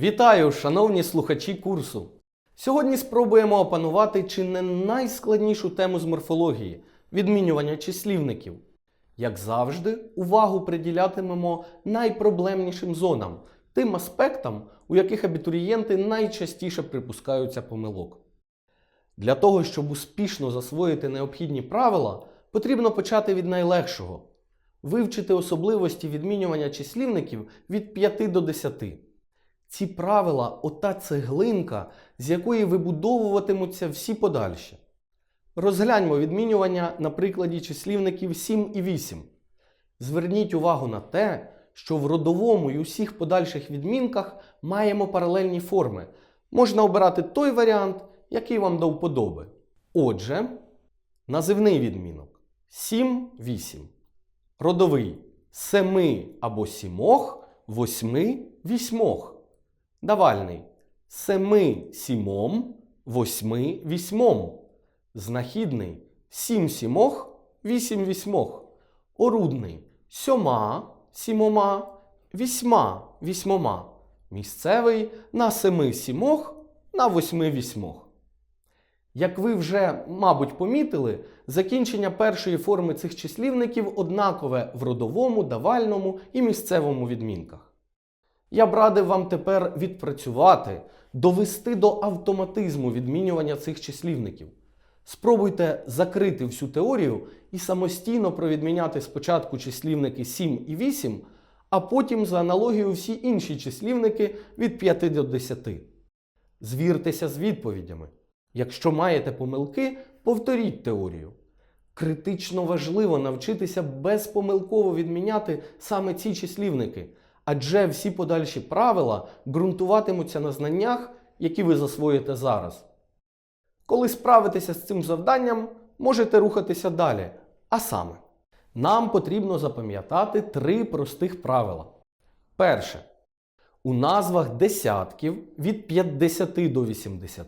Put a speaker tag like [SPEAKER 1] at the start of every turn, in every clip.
[SPEAKER 1] Вітаю, шановні слухачі курсу! Сьогодні спробуємо опанувати чи не найскладнішу тему з морфології відмінювання числівників. Як завжди, увагу приділятимемо найпроблемнішим зонам, тим аспектам, у яких абітурієнти найчастіше припускаються помилок. Для того, щоб успішно засвоїти необхідні правила, потрібно почати від найлегшого вивчити особливості відмінювання числівників від 5 до 10. Ці правила ота цеглинка, з якої вибудовуватимуться всі подальші. Розгляньмо відмінювання на прикладі числівників 7 і 8. Зверніть увагу на те, що в родовому і усіх подальших відмінках маємо паралельні форми. Можна обирати той варіант, який вам до вподоби. Отже, називний відмінок 7, 8. Родовий семи або сімох, восьми, вісьмох. Давальний семи сімом, восьми вісьмом. Знахідний сім сімох, вісім вісьмох. Орудний сьома сімома, вісьма вісьмома. Місцевий на семи сімох, на восьми вісьмох. Як ви вже, мабуть, помітили, закінчення першої форми цих числівників однакове в родовому, давальному і місцевому відмінках. Я б радив вам тепер відпрацювати, довести до автоматизму відмінювання цих числівників. Спробуйте закрити всю теорію і самостійно провідміняти спочатку числівники 7 і 8, а потім за аналогією всі інші числівники від 5 до 10. Звіртеся з відповідями. Якщо маєте помилки, повторіть теорію. Критично важливо навчитися безпомилково відміняти саме ці числівники, адже всі подальші правила ґрунтуватимуться на знаннях, які ви засвоїте зараз. Коли справитеся з цим завданням, можете рухатися далі. А саме, нам потрібно запам'ятати три простих правила. Перше. У назвах десятків від 50 до 80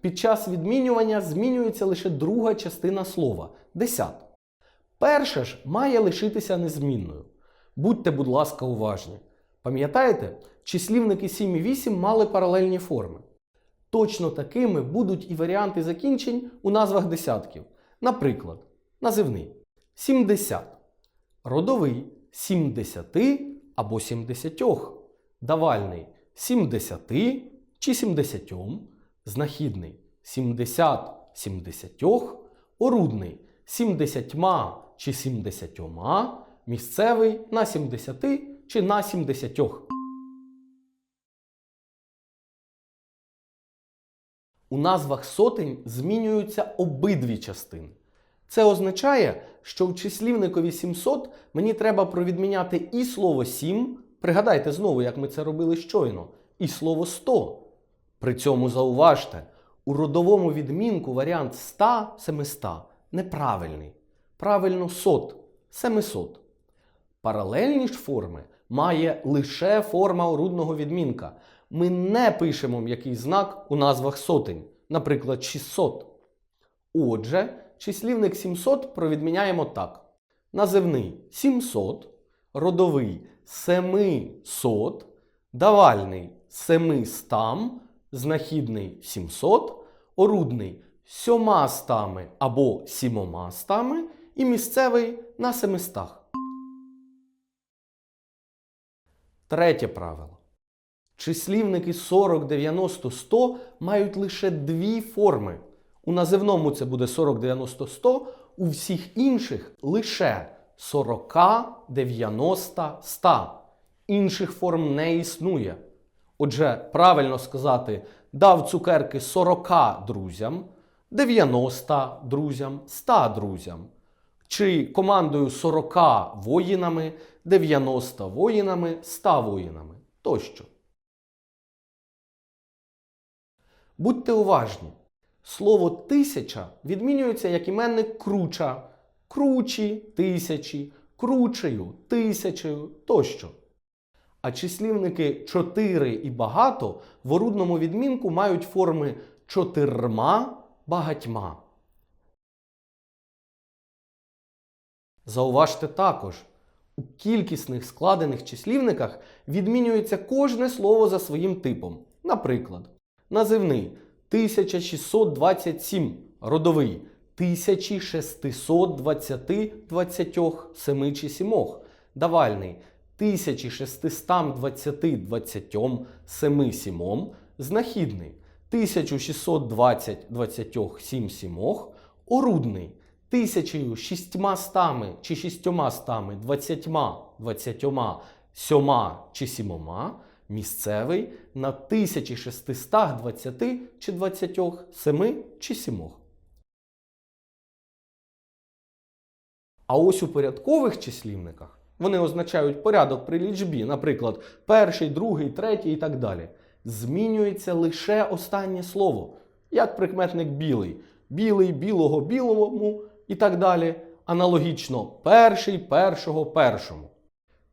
[SPEAKER 1] під час відмінювання змінюється лише друга частина слова десят. Перше ж має лишитися незмінною. Будьте, будь ласка, уважні. Пам'ятаєте, числівники 7 і 8 мали паралельні форми. Точно такими будуть і варіанти закінчень у назвах десятків. Наприклад, називний 70, родовий 70 або 70, давальний 70 чи 70, знахідний 70 70, орудний 70 чи 70, місцевий на 70 чи на 70. У назвах сотень змінюються обидві частини. Це означає, що в числівникові 700 мені треба провідміняти і слово 7, пригадайте знову, як ми це робили щойно, і слово 100. При цьому зауважте, у родовому відмінку варіант 100 700 неправильний. Правильно сот 700. Паралельні ж форми має лише форма орудного відмінка. Ми не пишемо м'який знак у назвах сотень, наприклад, 600. Отже, числівник 700 провідміняємо так: називний 700, родовий 700, давальний 700, знахідний 700, орудний 700 або 700 і місцевий на 700. Третє правило. Числівники 40, 90, 100 мають лише дві форми. У називному це буде 40, 90, 100, у всіх інших лише 40, 90, 100. Інших форм не існує. Отже, правильно сказати, дав цукерки 40 друзям, 90 друзям, 100 друзям. Чи командою 40 воїнами, 90 воїнами, 100 воїнами тощо. Будьте уважні. Слово тисяча відмінюється як іменник круча, кручі, тисячі, кручею, тисячею тощо. А числівники чотири і багато в орудному відмінку мають форми чотирма, багатьма. Зауважте також, У кількісних складених числівниках відмінюється кожне слово за своїм типом. Наприклад, називний 1627, родовий 1620 27 чи 7, давальний 1620 27 7, знахідний 1620 27 7, орудний 1600 чи 600 20 20 7 чи 7, місцевий на 1620 чи 20 7 чи 7. А ось у порядкових числівниках вони означають порядок при лічбі, наприклад, перший, другий, третій і так далі. Змінюється лише останнє слово, як прикметник білий, білий, білого, білому і так далі. Аналогічно перший, першого, першому.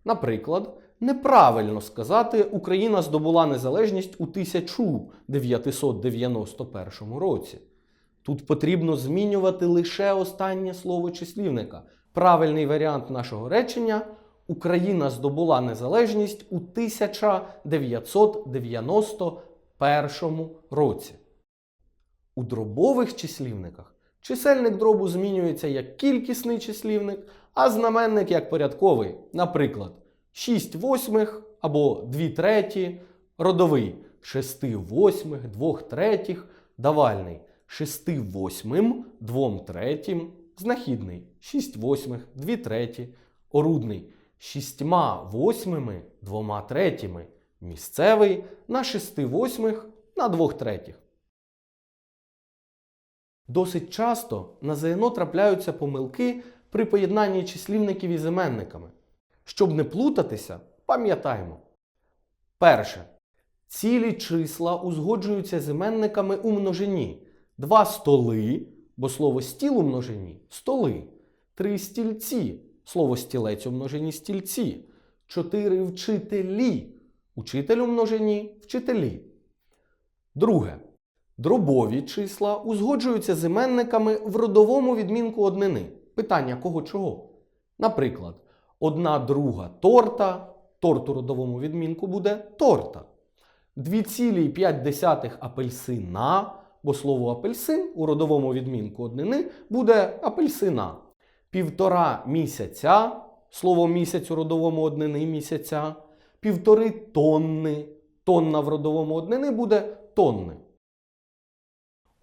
[SPEAKER 1] Наприклад, неправильно сказати Україна здобула незалежність у 1991 році. Тут потрібно змінювати лише останнє слово числівника. Правильний варіант нашого речення Україна здобула незалежність у 1991 році. У дробових числівниках чисельник дробу змінюється як кількісний числівник, а знаменник як порядковий. Наприклад, 6 восьмих або 2 треті, родовий. 6 восьмих, 2 третіх, давальний. 6 восьмим, 2 третім, знахідний. 6 восьмих, 2 треті, орудний. 6 восьмими, 2 третіми, місцевий. На 6 восьмих на 2 третіх. Досить часто на ЗНО трапляються помилки при поєднанні числівників із іменниками. Щоб не плутатися, пам'ятаємо. Перше. Цілі числа узгоджуються з іменниками у множині. Два столи, бо слово стіл у множині столи. Три стільці, слово стілець у множині стільці. Чотири вчителі. Учитель у множині вчителі. Друге. Дробові числа узгоджуються з іменниками в родовому відмінку однини. Питання кого чого? Наприклад, одна друга торта, торт у родовому відмінку буде торта. 2,5 апельсина, бо слово апельсин у родовому відмінку однини буде апельсина. Півтора місяця, слово місяць у родовому однини місяця. Півтори тонни, тонна в родовому однини буде тонни.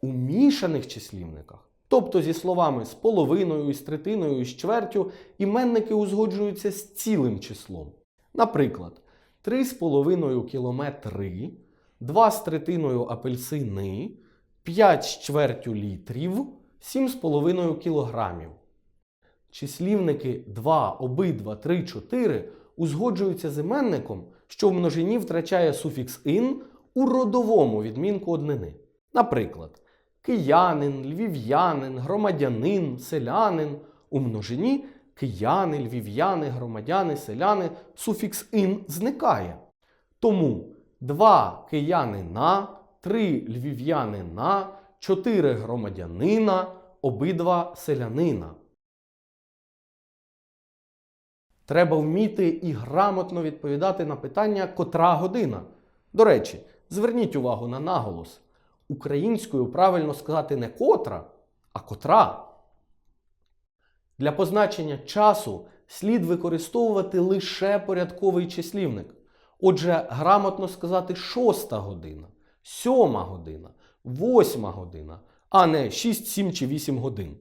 [SPEAKER 1] У мішаних числівниках, тобто зі словами з половиною, з третиною, з чвертю, іменники узгоджуються з цілим числом. Наприклад, 3,5 кілометри, 2 з третиною апельсини, 5 з чвертю літрів, 7,5 кілограмів. Числівники 2, обидва, 3, 4 узгоджуються з іменником, що в множині втрачає суфікс ин у родовому відмінку однини. Наприклад, киянин, львів'янин, громадянин, селянин у множині кияни, львів'яни, громадяни, селяни суфікс ин зникає. Тому два киянина, три львів'янина, чотири громадянина, обидва селянина. Треба вміти і грамотно відповідати на питання котра година. До речі, зверніть увагу на наголос. Українською правильно сказати не котра, а котра. Для позначення часу слід використовувати лише порядковий числівник. Отже, грамотно сказати шоста година, сьома година, восьма година, а не 6, 7 чи 8 годин.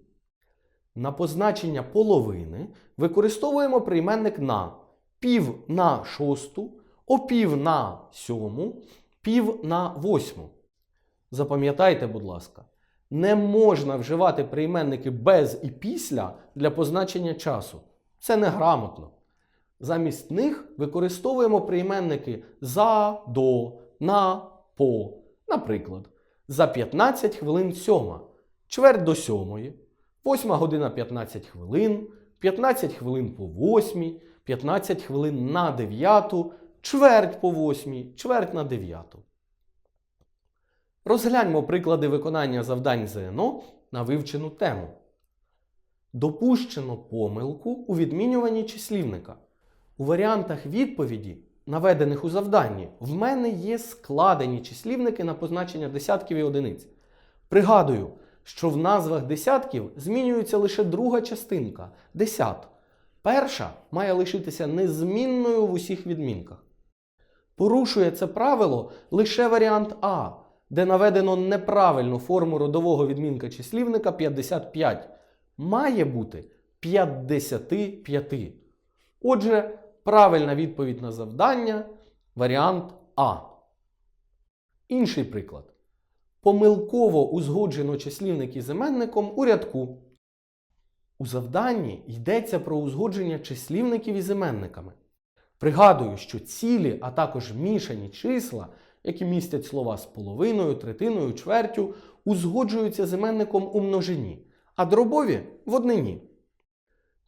[SPEAKER 1] На позначення половини використовуємо прийменник на пів на шосту, опів на сьому, пів на восьму. Запам'ятайте, будь ласка, не можна вживати прийменники без і після для позначення часу. Це неграмотно. Замість них використовуємо прийменники за, до, на, по. Наприклад, за 15 хвилин сьома, чверть до сьомої, 8 година 15 хвилин, 15 хвилин по 8, 15 хвилин на 9, чверть по 8, чверть на 9. Розгляньмо приклади виконання завдань ЗНО на вивчену тему. Допущено помилку у відмінюванні числівника. У варіантах відповіді, наведених у завданні, в мене є складені числівники на позначення десятків і одиниць. Пригадую, що в назвах десятків змінюється лише друга частинка десят. Перша має лишитися незмінною в усіх відмінках. Порушує це правило лише варіант А, де наведено неправильну форму родового відмінка числівника 55. Має бути 55. Отже, правильна відповідь на завдання варіант А. Інший приклад. Помилково узгоджено числівник із іменником у рядку. У завданні йдеться про узгодження числівників із іменниками. Пригадую, що цілі, а також мішані числа, які містять слова з половиною, третиною, чвертю, узгоджуються з іменником у множині, а дробові в однині.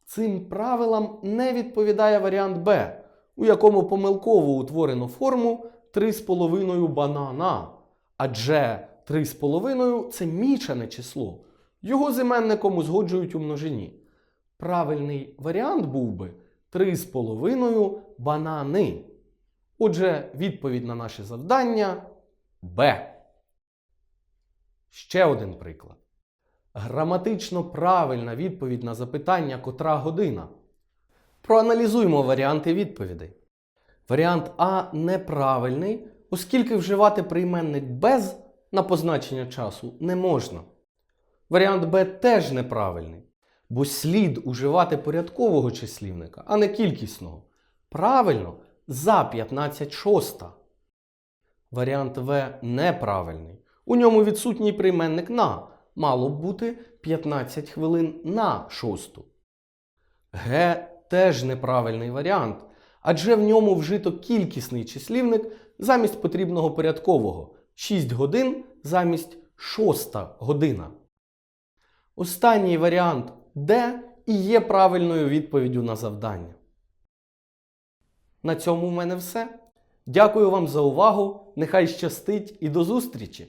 [SPEAKER 1] Цим правилам не відповідає варіант Б, у якому помилково утворено форму 3,5 банана. Адже 3,5 це мічане число. Його з іменником узгоджують у множині. Правильний варіант був би 3,5 банани. Отже, відповідь на наше завдання Б. Ще один приклад. Граматично правильна відповідь на запитання котра година. Проаналізуємо варіанти відповідей. Варіант А неправильний, оскільки вживати прийменник без на позначення часу не можна. Варіант Б теж неправильний, бо слід уживати порядкового числівника, а не кількісного. Правильно за 15 шоста. Варіант В неправильний. У ньому відсутній прийменник на. Мало б бути 15 хвилин на шосту. Г теж неправильний варіант, адже в ньому вжито кількісний числівник замість потрібного порядкового 6 годин замість шоста година. Останній варіант Д і є правильною відповіддю на завдання. На цьому в мене все. Дякую вам за увагу. Нехай щастить і до зустрічі!